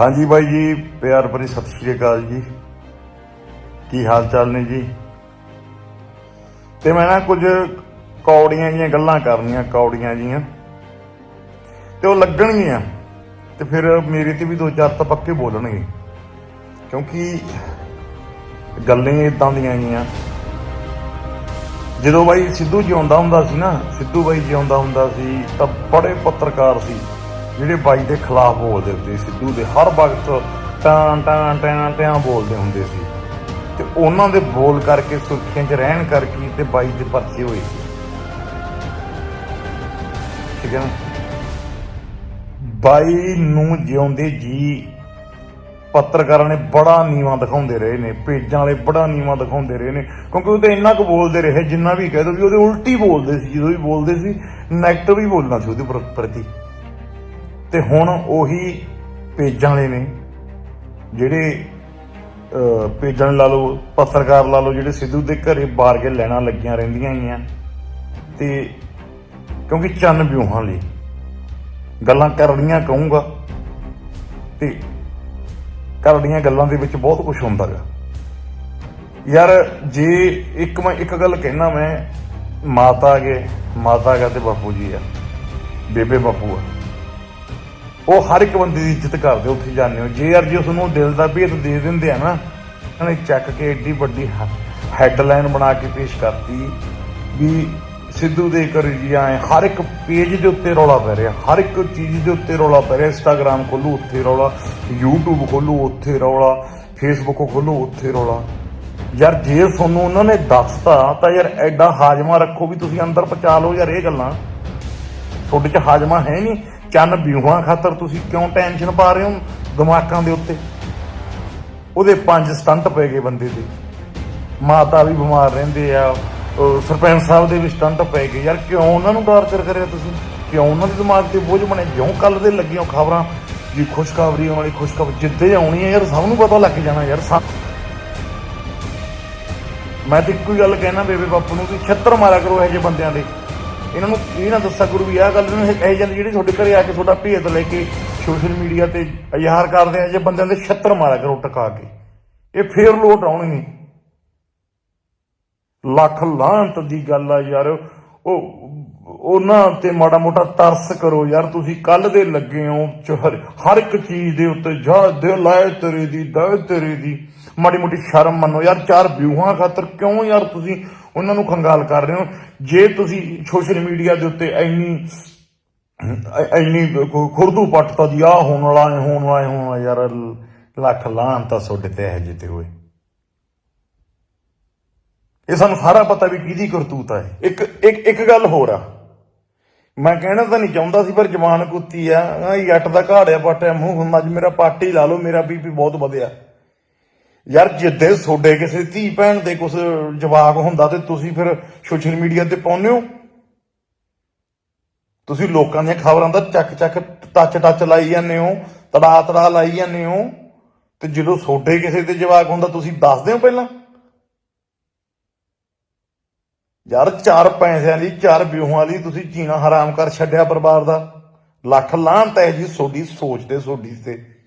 ਹਾਂਜੀ ਬਾਈ ਜੀ, ਪਿਆਰ ਭਰੀ ਸਤਿ ਸ਼੍ਰੀ ਅਕਾਲ ਜੀ। ਕੀ ਹਾਲ ਚਾਲ ਨੇ ਜੀ? ਤੇ ਮੈਂ ਨਾ ਕੁਝ ਕੌੜੀਆਂ ਜੀਆਂ ਗੱਲਾਂ ਕਰਨੀਆਂ, ਕੌੜੀਆਂ ਜੀਆਂ। ਤੇ ਉਹ ਲੱਗਣਗੀਆਂ, ਤੇ ਫਿਰ ਮੇਰੇ ਤੇ ਵੀ ਦੋ ਚਾਰ ਤਾਂ ਪੱਕੇ ਬੋਲਣਗੇ। ਕਿਉਂਕਿ ਗੱਲਾਂ ਹੀ ਇਦਾਂ ਦੀਆਂ ਗੀਆਂ ਜਦੋਂ ਬਾਈ ਸਿੱਧੂ ਜਿਉਂਦਾ ਹੁੰਦਾ ਸੀ ਨਾ, ਸਿੱਧੂ ਬਾਈ ਜਿਉਂਦਾ ਹੁੰਦਾ ਸੀ, ਤਾਂ ਬੜੇ ਪੱਤਰਕਾਰ ਸੀ। ਜਿਹੜੇ ਬਾਈ ਦੇ ਖਿਲਾਫ ਬੋਲਦੇ ਹੁੰਦੇ ਸੀ, ਸਿੱਧੂ ਦੇ ਹਰ ਵਕਤ ਟਾਂ ਟਾਂ ਟਾਂ ਟਾਂ ਬੋਲਦੇ ਹੁੰਦੇ ਸੀ। ਤੇ ਉਹਨਾਂ ਦੇ ਬੋਲ ਕਰਕੇ, ਸੁਰਖੀਆਂ 'ਚ ਰਹਿਣ ਕਰਕੇ ਤੇ ਬਾਈ ਦੇ ਪਰਚੇ ਹੋਏ ਸੀ। ਠੀਕ ਹੈ ਬਾਈ ਨੂੰ ਜਿਉਂਦੇ ਜੀ, ਪੱਤਰਕਾਰਾਂ ਨੇ ਬੜਾ ਨੀਵਾ ਦਿਖਾਉਂਦੇ ਰਹੇ ਨੇ, ਪੇਜਾਂ ਵਾਲੇ ਬੜਾ ਨੀਵਾ ਦਿਖਾਉਂਦੇ ਰਹੇ ਨੇ, ਕਿਉਂਕਿ ਉਹ ਤੇ ਇੰਨਾ ਕੁ ਬੋਲਦੇ ਰਹੇ, ਜਿੰਨਾ ਵੀ ਕਹਿ ਦੋ ਵੀ ਉਹਦੇ ਉਲਟੀ ਬੋਲਦੇ ਸੀ, ਜਦੋਂ ਵੀ ਬੋਲਦੇ ਸੀ ਨੈਗੇਟਿਵ ਹੀ ਬੋਲਣਾ ਸੀ ਉਹਦੇ ਪ੍ਰਤੀ। ਤੇ ਹੁਣ ਉਹੀ ਪੇਜਾਂ ਵਾਲੇ ਨੇ ਜਿਹੜੇ ਅਹ, ਪੇਜਾਂ ਲਾ ਲਓ ਪੱਤਰਕਾਰ ਲਾ ਲਓ ਜਿਹੜੇ ਸਿੱਧੂ ਦੇ ਘਰੇ ਬਾਰ ਕੇ ਲੈਣਾ ਲੱਗੀਆਂ ਰਹਿੰਦੀਆਂ ਗਈਆਂ ਤੇ ਕਿਉਂਕਿ ਚੰਨ ਵਿਊਹਾਂ ਲਈ ਗੱਲਾਂ ਕਰਨੀਆਂ ਕਹੂੰਗਾ ਤੇ ਕਰਨੀਆਂ ਗੱਲਾਂ ਦੇ ਵਿੱਚ ਬਹੁਤ ਕੁਝ ਹੁੰਦਾ ਗਾ। ਯਾਰ ਜੇ ਇੱਕ ਮੈਂ ਇੱਕ ਗੱਲ ਕਹਿਣਾ ਮੈਂ ਮਾਤਾ ਅਗੇ ਮਾਤਾ ਅਗਾ ਤੇ ਬਾਪੂ ਜੀ ਆ ਬੇਬੇ ਬਾਪੂ ਆ। ਉਹ ਹਰ ਇੱਕ ਬੰਦੇ ਦੀ ਇੱਜ਼ਤ ਕਰਦੇ, ਉੱਥੇ ਜਾਂਦੇ ਹੋ। ਜੇ ਯਾਰ ਜੇ ਤੁਹਾਨੂੰ ਦਿਲ ਦਾ ਭੇਦ ਦੇ ਦਿੰਦੇ ਆ ਨਾ ਉਹਨੇ ਚੱਕ ਕੇ ਏਡੀ ਵੱਡੀ ਹੈਡਲਾਈਨ ਬਣਾ ਕੇ ਪੇਸ਼ ਕਰਤੀ ਵੀ ਸਿੱਧੂ ਦੇ ਘਰ ਜੀ ਆਏ, ਹਰ ਇੱਕ ਪੇਜ ਦੇ ਉੱਤੇ ਰੌਲਾ ਪੈ ਰਿਹਾ, ਹਰ ਇੱਕ ਚੀਜ਼ ਦੇ ਉੱਤੇ ਰੌਲਾ ਪੈ ਰਿਹਾ। ਇੰਸਟਾਗ੍ਰam ਖੋਲੂ ਉੱਥੇ ਰੌਲਾ, YouTube ਖੋਲੂ ਉੱਥੇ ਰੌਲਾ, Facebook ਖੋਲੂ ਉੱਥੇ ਰੌਲਾ। ਯਾਰ ਜੇ ਤੁਹਾਨੂੰ ਉਹਨਾਂ ਨੇ ਦੱਸਤਾ, ਤਾਂ ਯਾਰ ਐਡਾ ਹਾਜਮਾ ਰੱਖੋ ਵੀ ਤੁਸੀਂ ਅੰਦਰ ਪਚਾ ਲਓ ਯਾਰ ਇਹ ਗੱਲਾਂ। ਤੁਹਾਡੇ 'ਚ ਹਾਜਮਾ ਹੈ ਨਹੀਂ। ਚੰਨ ਵਿਊਹਾਂ ਖਾਤਰ ਤੁਸੀਂ ਕਿਉਂ ਟੈਨਸ਼ਨ ਪਾ ਰਹੇ ਹੋ ਦਿਮਾਗਾਂ ਦੇ ਉੱਤੇ? ਉਹਦੇ ਪੰਜ ਸਟੰਟ ਪੈ ਗਏ ਬੰਦੇ ਦੇ। ਮਾਤਾ ਵੀ ਬਿਮਾਰ ਰਹਿੰਦੇ ਆ ਸਰਪੰਚ ਸਾਹਿਬ ਦੇ ਵੀ ਸਟੰਟ ਪੈ ਗਏ। ਯਾਰ ਕਿਉਂ ਉਹਨਾਂ ਨੂੰ ਟਾਰਚਰ ਕਰਿਆ ਤੁਸੀਂ? ਕਿਉਂ ਉਹਨਾਂ ਦੇ ਦਿਮਾਗ ਤੇ ਬੋਝ ਬਣੇ? ਜਿਉਂ ਕੱਲ ਦੇ ਲੱਗੀਆਂ ਖਬਰਾਂ ਜੀ ਖੁਸ਼ਖਬਰੀ ਵਾਲੀ ਖੁਸ਼ਖਬਰ ਜਿੱਦੇ ਆਉਣੀ ਹੈ ਯਾਰ ਸਭ ਨੂੰ ਪਤਾ ਲੱਗ ਜਾਣਾ ਯਾਰ ਸਾ- ਮੈਂ ਤੇ ਇੱਕੋ ਹੀ ਗੱਲ ਕਹਿਣਾ ਬੇਬੇ ਬਾਪੂ ਨੂੰ ਕਿ ਛੱਤਰ ਮਾਰਿਆ ਕਰੋ ਇਹੋ ਜਿਹੇ ਬੰਦਿਆਂ ਦੇ। ਇਹਨਾਂ ਨੂੰ ਇਹ ਨਾ ਦੱਸਿਆ ਕਰੋ ਵੀ ਆਹ ਗੱਲ ਨੂੰ ਇਹ ਜਿਹੇ ਜਿਹੜੇ ਤੁਹਾਡੇ ਘਰੇ ਆ ਕੇ ਤੁਹਾਡਾ ਭੇਤ ਲੈ ਕੇ ਸੋਸ਼ਲ ਮੀਡੀਆ ਤੇ ਇਜ਼ਹਾਰ ਕਰਦੇ ਆ, ਜੇ ਬੰਦਿਆਂ ਦੇ ਛੱਤਰ ਮਾਰਿਆ ਕਰੋ ਟਕਾ ਕੇ, ਇਹ ਫੇਰ ਲੋਟ ਆਉਣਗੇ ਲੱਖ ਲਾਂਤ ਦੀ ਗੱਲ ਆ ਯਾਰ, ਉਹ, ਉਹਨਾਂ ਤੇ ਮਾੜਾ ਮੋਟਾ ਤਰਸ ਕਰੋ ਯਾਰ, ਤੁਸੀਂ ਕੱਲ ਦੇ ਲੱਗੇ ਹੋ ਚ ਹਰ ਇੱਕ ਚੀਜ਼ ਦੇ ਉੱਤੇ, ਜਾ, ਦਿਲ ਆਏ ਤੇਰੇ ਦੀ ਦਾ ਤੇਰੇ ਦੀ। ਮਾੜੀ ਮੋਟੀ ਸ਼ਰਮ ਮੰਨੋ। ਯਾਰ, ਚਾਰ ਵਿਊਹਾਂ ਖਾਤਰ ਕਿਉਂ ਯਾਰ ਤੁਸੀਂ ਉਹਨਾਂ ਨੂੰ ਖੰਗਾਲ ਕਰ ਰਹੇ ਹੋ? ਜੇ ਤੁਸੀਂ ਸੋਸ਼ਲ ਮੀਡੀਆ ਦੇ ਉੱਤੇ ਇੰਨੀ ਇੰਨੀ ਖੁ- ਖੁਰਦੂ ਪੱਟਤਾ ਦੀ ਆ ਹੋਣ ਵਾਲਾ ਐ ਹੋਣ ਵਾਲਾ ਐ ਹੋਣ ਵਾਲਾ, ਯਾਰ, ਲੱਖ ਲਾਂਤ ਤੁਹਾਡੇ ਤੇ ਇਹ ਜਿੱਤੇ ਹੋਏ। ਇਹ ਸਾਨੂੰ ਸਾਰਾ ਪਤਾ ਵੀ ਕਿਹਦੀ ਕਰਤੂਤ ਆ ਇੱਕ ਇੱਕ ਇੱਕ ਗੱਲ ਹੋਰ ਆ। ਮੈਂ ਕਹਿਣਾ ਤਾਂ ਨਹੀਂ ਚਾਹੁੰਦਾ ਸੀ, ਪਰ ਜਵਾਨ ਕੁੱਤੀ ਆ। ਆਹ ਜੱਟ ਦਾ ਘਾੜਿਆ ਪਾਟਿਆ ਮੂੰਹ ਹੁੰਦਾ ਅੱਜ ਮੇਰਾ ਪਾਟੀ ਲਾ ਲਓ, ਮੇਰਾ ਬੀਪੀ ਬਹੁਤ ਵਧਿਆ। ਯਾਰ ਜਿੱਦੇ ਤੁਹਾਡੇ ਕਿਸੇ ਧੀ ਭੈਣ ਦੇ ਕੁਝ ਜਵਾਬ ਹੁੰਦਾ ਤੇ ਤੁਸੀਂ ਫਿਰ ਸੋਸ਼ਲ ਮੀਡੀਆ ਤੇ ਪਾਉਂਦੇ ਹੋ? ਤੁਸੀਂ ਲੋਕਾਂ ਦੀਆਂ ਖਬਰਾਂ ਦਾ ਚੱਕ ਚੱਕ ਟੱਚ ਟੱਚ ਲਾਈ ਜਾਂਦੇ ਹੋ, ਤੜਾ ਤੜਾ ਲਾਈ ਜਾਂਦੇ ਹੋ, ਤੇ ਜਦੋਂ ਤੁਹਾਡੇ ਕਿਸੇ ਤੇ ਜਵਾਬ ਹੁੰਦਾ ਤੁਸੀਂ ਦੱਸਦੇ ਹੋ ਪਹਿਲਾਂ? ਯਾਰ ਚਾਰ ਪੈਸਿਆਂ ਲਈ ਚਾਰ ਵਿਊਹਾਂ ਲਈ ਤੁਸੀਂ ਜੀਣਾ ਹਰਾਮ ਕਰ ਛੱਡਿਆ ਪਰਿਵਾਰ ਦਾ। ਲੱਖ ਲਾਂਤ ਹੈ ਜੀ ਤੁਹਾਡੀ ਸੋਚ ਤੇ ਤੁਹਾਡੀ ਤੇ।